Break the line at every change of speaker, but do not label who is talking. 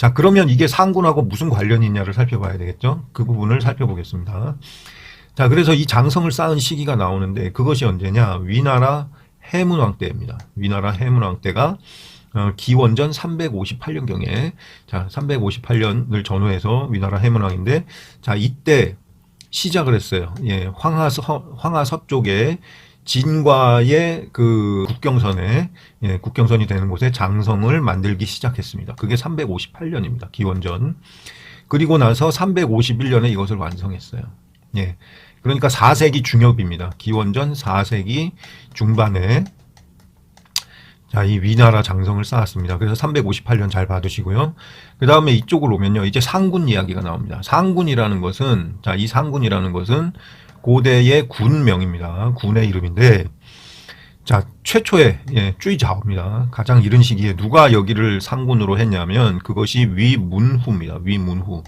자, 그러면 이게 상군하고 무슨 관련이 있냐를 살펴봐야 되겠죠? 그 부분을 살펴보겠습니다. 자, 그래서 이 장성을 쌓은 시기가 나오는데 그것이 언제냐? 위나라 해문왕 때입니다. 위나라 해문왕 때가 어, 기원전 358년경에 자, 358년을 전후해서 위나라 해문왕인데 자, 이때 시작을 했어요. 예, 황하서, 황하섭 쪽에 진과의 그 국경선에 예, 국경선이 되는 곳에 장성을 만들기 시작했습니다. 그게 358년입니다. 기원전. 그리고 나서 351년에 이것을 완성했어요. 예. 그러니까 4세기 중엽입니다. 기원전 4세기 중반에 자, 이 위나라 장성을 쌓았습니다. 그래서 358년 잘 봐두시고요. 그 다음에 이쪽으로 오면요. 이제 상군 이야기가 나옵니다. 상군이라는 것은, 자, 이 상군이라는 것은 고대의 군명입니다. 군의 이름인데, 자, 최초의, 예, 쭈이자오입니다. 가장 이른 시기에 누가 여기를 상군으로 했냐면, 그것이 위문후입니다. 위문후.